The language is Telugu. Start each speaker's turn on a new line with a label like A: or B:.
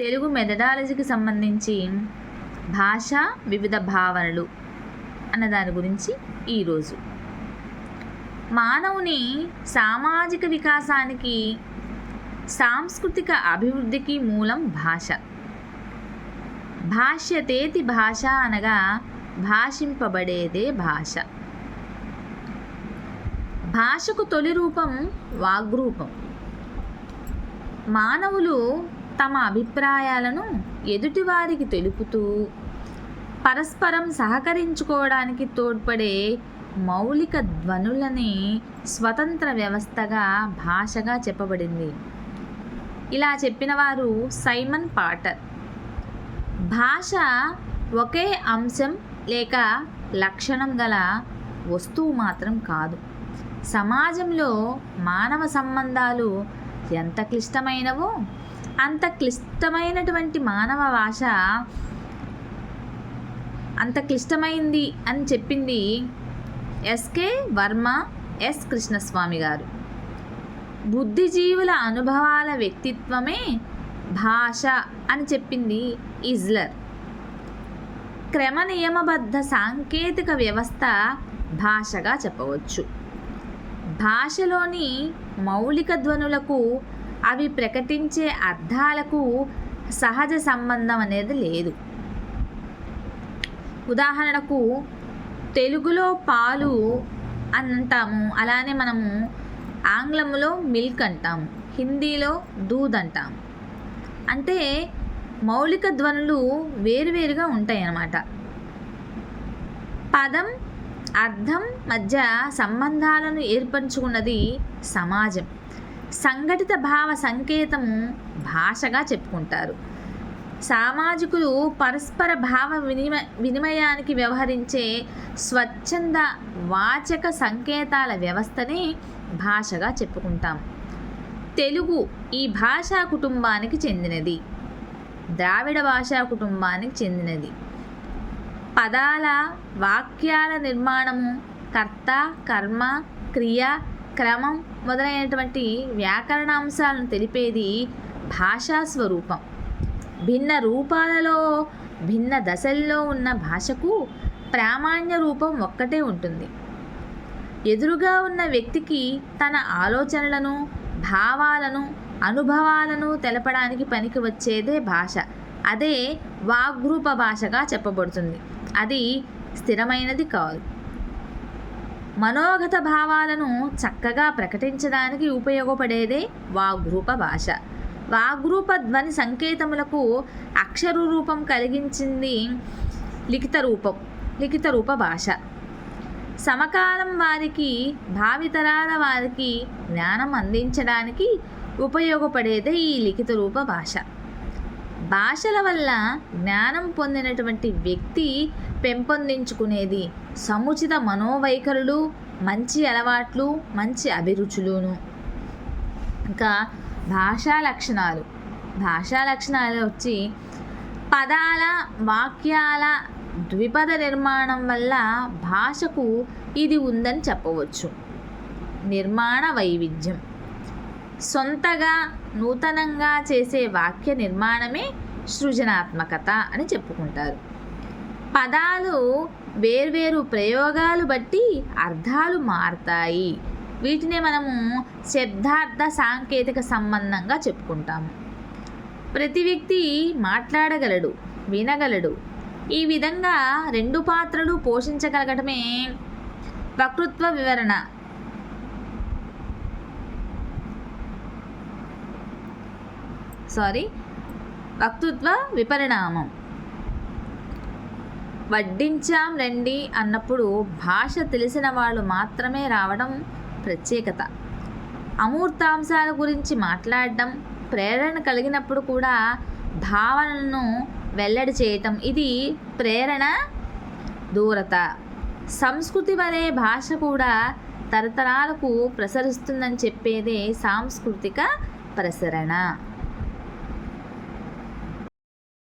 A: తెలుగు మెథడాలజీకి సంబంధించి భాష వివిధ భావనలు అన్న దాని గురించి ఈరోజు మానవుని సామాజిక వికాసానికి సాంస్కృతిక అభివృద్ధికి మూలం భాష. భాష్యతేతి భాష అనగా భాషింపబడేదే భాష. భాషకు తొలి రూపం వాగ్రూపం. మానవులు తమ అభిప్రాయాలను ఎదుటివారికి తెలుపుతూ పరస్పరం సహకరించుకోవడానికి తోడ్పడే మౌలిక ధ్వనులని స్వతంత్ర వ్యవస్థగా భాషగా చెప్పబడింది. ఇలా చెప్పిన వారు సైమన్ పాటర్. భాష ఒకే అంశం లేక లక్షణం గల వస్తువు మాత్రం కాదు. సమాజంలో మానవ సంబంధాలు ఎంత క్లిష్టమైనవో అంత క్లిష్టమైనటువంటి మానవ భాష అంత క్లిష్టమైంది అని చెప్పింది ఎస్కే వర్మ ఎస్ కృష్ణస్వామి గారు. బుద్ధిజీవుల అనుభవాల వ్యక్తిత్వమే భాష అని చెప్పింది ఇజ్లర్. క్రమ నియమబద్ధ సాంకేతిక వ్యవస్థ భాషగా చెప్పవచ్చు. భాషలోని మౌలిక ధ్వనులకు అవి ప్రకటించే అర్థాలకు సహజ సంబంధం అనేది లేదు. ఉదాహరణకు తెలుగులో పాలు అని అంటాము అలానే మనము ఆంగ్లంలో మిల్క్ అంటాము హిందీలో దూద్ అంటాము. అంటే మౌలిక ధ్వనులు వేరువేరుగా ఉంటాయి అన్నమాట పదం అర్థం మధ్య సంబంధాలను ఏర్పరచుకున్నది సమాజం. సంఘటిత భావ సంకేతం భాషగా చెప్పుకుంటారు. సామాజికులు పరస్పర భావ వినిమ వినిమయానికి వ్యవహరించే స్వచ్ఛంద వాచక సంకేతాల వ్యవస్థని భాషగా చెప్పుకుంటాం. తెలుగు ఈ భాషా కుటుంబానికి చెందినది. ద్రావిడ భాషా కుటుంబానికి చెందినది. పదాల వాక్యాల నిర్మాణము కర్త కర్మ క్రియ క్రమం మొదలైనటువంటి వ్యాకరణ అంశాలను తెలిపేది భాషా స్వరూపం. భిన్న రూపాలలో భిన్న దశల్లో ఉన్న భాషకు ప్రామాణ్య రూపం ఒక్కటే ఉంటుంది. ఎదురుగా ఉన్న వ్యక్తికి తన ఆలోచనలను భావాలను అనుభవాలను తెలపడానికి పనికి వచ్చేదే భాష. అదే వాగ్రూప భాషగా చెప్పబడుతుంది. అది స్థిరమైనది కాదు. మనోగత భావాలను చక్కగా ప్రకటించడానికి ఉపయోగపడేదే వాగ్రూప భాష. వాగ్రూప ధ్వని సంకేతములకు అక్షర రూపం కలిగించింది లిఖిత రూపం లిఖిత రూప భాష. సమకాలం వారికి భావితరాల వారికి జ్ఞానం అందించడానికి ఉపయోగపడేదే ఈ లిఖిత రూప భాష. భాషల వల్ల జ్ఞానం పొందినటువంటి వ్యక్తి పెంపొందించుకునేది సముచిత మనోవైఖరులు మంచి అలవాట్లు మంచి అభిరుచులును. ఇంకా భాషా లక్షణాలు. భాషా లక్షణాలు వచ్చి పదాల వాక్యాల ద్విపద నిర్మాణం వల్ల భాషకు ఇది ఉందని చెప్పవచ్చు. నిర్మాణ వైవిధ్యం. సొంతగా నూతనంగా చేసే వాక్య నిర్మాణమే సృజనాత్మకత అని చెప్పుకుంటారు. పదాలు వేర్వేరు ప్రయోగాలు బట్టి అర్థాలు మారుతాయి. వీటినే మనము శబ్దార్థ సాంకేతిక సంబంధంగా చెప్పుకుంటాము. ప్రతి వ్యక్తి మాట్లాడగలడు వినగలడు. ఈ విధంగా రెండు పాత్రలు పోషించగలగటమే వక్తృత్వ వివరణ. సారీ వక్తృత్వ విపరిణామం. వడ్డించాం రండి అన్నప్పుడు భాష తెలిసిన వాళ్ళు మాత్రమే రావడం ప్రత్యేకత. అమూర్తాంశాల గురించి మాట్లాడడం ప్రేరణ కలిగినప్పుడు కూడా భావనలను వెల్లడి చేయటం ఇది ప్రేరణ దూరత. సంస్కృతి వలె భాష కూడా తరతరాలకు ప్రసరిస్తుందని చెప్పేదే సాంస్కృతిక ప్రసరణ.